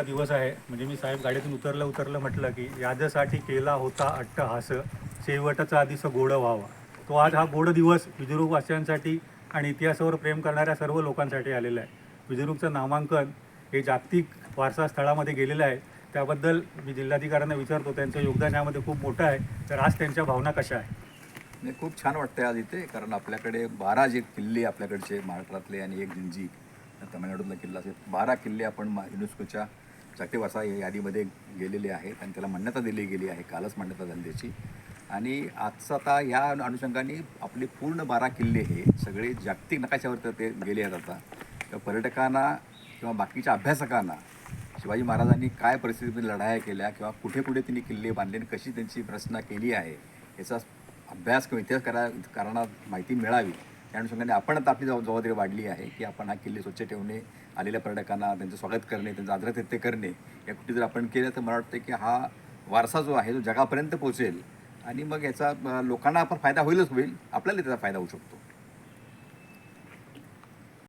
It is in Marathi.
दिवस आहे. म्हणजे मी साहेब गाडीतून उतरलं उतरलं म्हटलं की यादसाठी केला होता अट्टहास. शेवटचा आधीच गोड व्हावा. तो आज हा गोड दिवस विजरुकवासियांसाठी आणि इतिहासावर प्रेम करणाऱ्या सर्व लोकांसाठी आलेला आहे. विजरुकचं नामांकन हे जागतिक वारसा स्थळामध्ये गेलेलं आहे. त्याबद्दल मी जिल्हाधिकाऱ्यांना विचारतो त्यांचं योगदान यामध्ये खूप मोठं आहे. तर आज त्यांच्या भावना कशा आहे नाही खूप छान वाटतंय आज इथे कारण आपल्याकडे बारा जे किल्ले आपल्याकडचे महाराष्ट्रातले आणि एक जिंजी तमिळनाडूतला किल्ला असे बारा किल्ले आपण मा- युनेस्कोच्या जागतिक या यादीमध्ये गेलेले आहेत आणि त्याला मान्यता दिली गेली आहे कालच मान्यता झाली त्याची. आणि आजचं आता ह्या अनुषंगाने आपले पूर्ण बारा किल्ले हे सगळे जागतिक नकाशावर तर ते गेले आहेत आता. तर पर्यटकांना किंवा बाकीच्या अभ्यासकांना शिवाजी महाराजांनी काय परिस्थितीमध्ये लढाया केल्या किंवा कुठे कुठे त्यांनी किल्ले बांधले आणि कशी त्यांची रचना केली आहे याचा अभ्यास किंवा इतिहास करा करणार माहिती मिळावी. त्या अनुषंगाने आपण आता आपली जबाबदारी वाढली आहे की आपण हा किल्ले स्वच्छ ठेवणे आलेल्या पर्यटकांना त्यांचं स्वागत करणे त्यांचं आदरातिथ्य करणे या कुठे जर आपण केलं तर मला वाटतं की हा वारसा जो आहे तो जगापर्यंत पोहोचेल. आणि मग याचा लोकांना पण फायदा होईलच होईल. आपल्याला त्याचा फायदा होऊ शकतो.